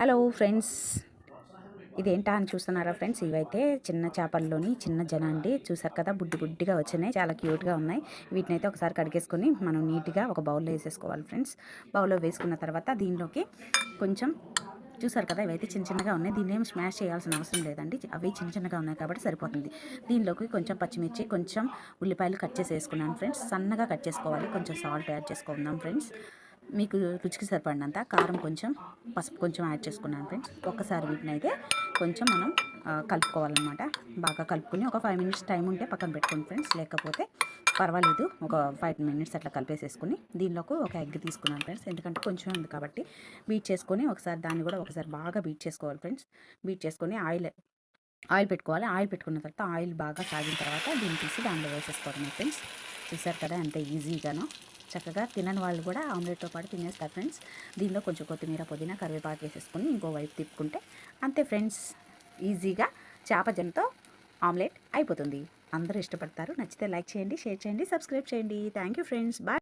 Hello friends. ఇదేంటా అని చూస్తున్నారా friends? ఇవైతే చిన్న చేపల్లోని చిన్న జన అండి చూసారు కదా బుడ్డి బుడ్డిగా వచ్చినాయి. చాలా క్యూట్గా ఉన్నాయి. వీటిని అయితే ఒకసారి కడిగేసుకొని మనం నీట్గా ఒక బౌల్లో వేసేసుకోవాలి ఫ్రెండ్స్. బౌల్లో వేసుకున్న తర్వాత దీనిలోకి కొంచెం చూసారు కదా ఇవైతే చిన్న చిన్నగా ఉన్నాయి. దీన్ని ఏం స్మాష్ చేయాల్సిన అవసరం లేదండి. అవి చిన్న చిన్నగా ఉన్నాయి కాబట్టి సరిపోతుంది. దీనిలోకి కొంచెం పచ్చిమిర్చి కొంచెం ఉల్లిపాయలు కట్ చేసి వేసుకున్నాను ఫ్రెండ్స్. సన్నగా కట్ చేసుకోవాలి. కొంచెం సాల్ట్ యాడ్ చేసుకుందాం ఫ్రెండ్స్. మీకు రుచికి సరిపడినంత కారం కొంచెం పసుపు కొంచెం యాడ్ చేసుకున్నాను ఫ్రెండ్స్ ఒక్కసారి వీటిని అయితే కొంచెం మనం కలుపుకోవాలన్నమాట. బాగా కలుపుకొని ఒక ఫైవ్ మినిట్స్ టైం ఉంటే పక్కన పెట్టుకోండి ఫ్రెండ్స్ లేకపోతే పర్వాలేదు ఒక ఫైవ్ మినిట్స్ అట్లా కలిపేసేసుకుని దీనిలోకి ఒక ఎగ్ తీసుకున్నాను ఫ్రెండ్స్ ఎందుకంటే కొంచెం ఉంది కాబట్టి బీట్ చేసుకొని ఒకసారి దాన్ని కూడా ఒకసారి బాగా బీట్ చేసుకోవాలి ఫ్రెండ్స్ బీట్ చేసుకొని ఆయిల్ ఆయిల్ పెట్టుకోవాలి. ఆయిల్ పెట్టుకున్న తర్వాత ఆయిల్ బాగా సాగిన తర్వాత దీన్ని తీసి దానిలో వేసేసుకోవడమే ఫ్రెండ్స్ చూసారు కదా ఎంత ఈజీగానో. చక్కగా తినని వాళ్ళు కూడా ఆమ్లెట్తో పాటు తినేస్తారు ఫ్రెండ్స్. దీనిలో కొంచెం కొత్తిమీర పుదీనా కరివేపాకు వేసేసుకుని ఇంకో వైపు తిప్పుకుంటే అంతే ఫ్రెండ్స్ ఈజీగా చేపజనతో ఆమ్లెట్ అయిపోతుంది. అందరూ ఇష్టపడతారు. నచ్చితే లైక్ చేయండి షేర్ చేయండి సబ్స్క్రైబ్ చేయండి. Thank you friends. బాయ్.